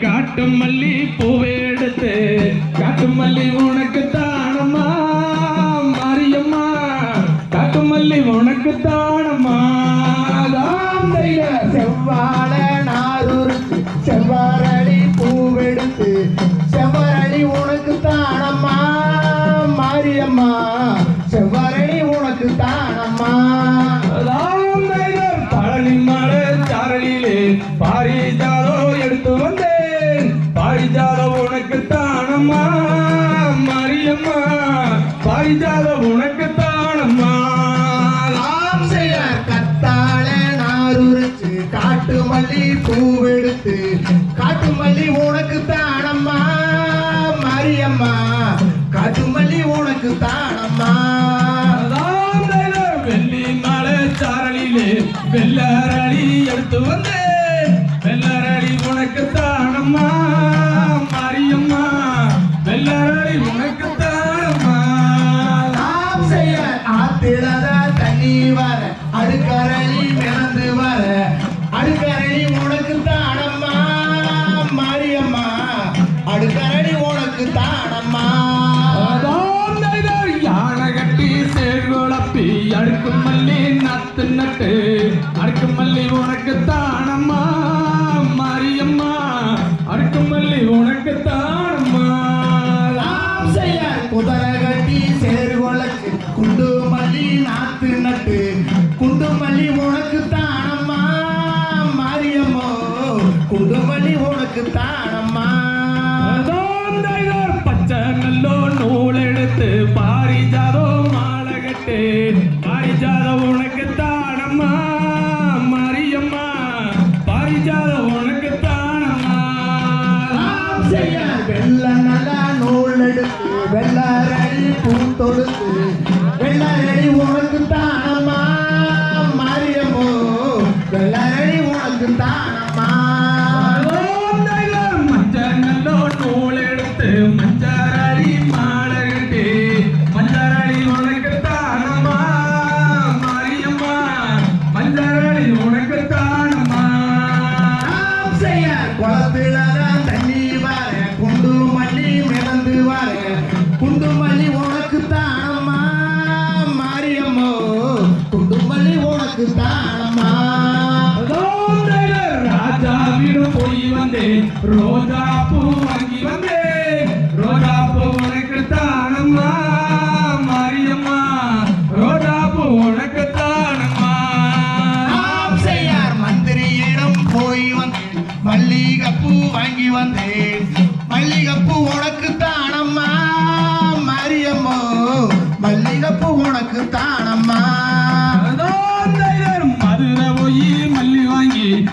காட்டும் மல்லி பூவை எடுத்து காட்டும் மல்லி உனக்கு பாரிஜாலோ எடுத்து வந்தேன். பாரிஜாலோ உனக்கு தானம்மா மாரியம்மா. பாரிஜாலோ உனக்கு தானம்மா. ஆம் செய்ய கத்தாழ நாருரிச்சு காட்டு மல்லி பூவெடுத்து காட்டு மல்லி உனக்கு தானம்மா மாரியம்மா. காட்டு மல்லி உனக்கு தானம்மா. வெள்ளி மலை சாரலிலே வெள்ளரடி எடுத்து வந்தேன். வெள்ளரடி உனக்கு தானம்மா மாரியம்மா. வெள்ளரடி உனக்கு தானம்மா ஆம் செய்ய ஆத்திரத தண்ணி வர அடுக்கரளி மிதந்து வர அடுக்கரளி உனக்கு தானம்மா மாரியம்மா. அடுக்கரளி உனக்கு தானம்மா அதாந்தையர் யானை கட்டி சேர்குழப்பி அடுக்கு மல்லி நத்து நட்டு மல்லி உனக்கு செய்ய குதிரை கட்டி சேரு வளர்ச்சி குண்டு மல்லி நாத்து நட்டு. குண்டு மல்லி உனக்கு தானம்மா மாரியம்மோ. குண்டு மல்லி உனக்கு தானம்மா. தொடுத்து வெள்ளரடி உனக்கு தானம்மா மாரியம்மோ வெள்ளாரடி உனக்கு தான் அதாந்தையர் ராஜாவிடம் போய் வந்தேன். ரோஜா பூ வாங்கி வந்தேன். ரோஜா பூ உனக்கு தானம்மா மாரியம்மா. ரோஜா பூ உனக்கு தானம்மா. செய்யார் மந்திரியிடம் போய் வந்தேன். மல்லிகைப்பூ வாங்கி வந்தேன்.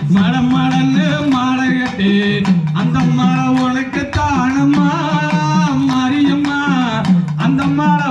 வாங்கி மடம் மடன்னு மாலை கட்டி அந்த மாலை உனக்கு தானம்மா மாரியம்மா அந்த மாலை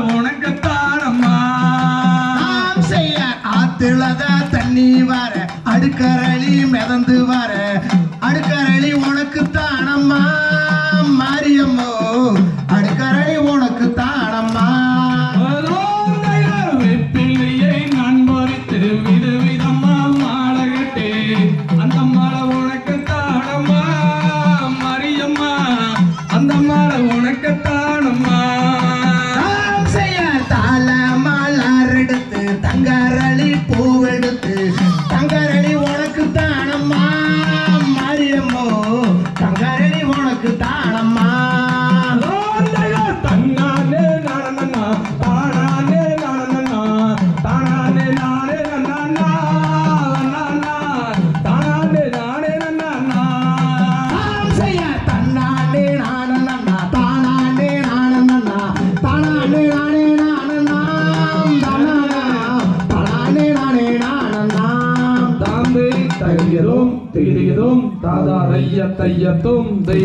தாந்தை திரிதும் தாதா தைய தையத்தும் தை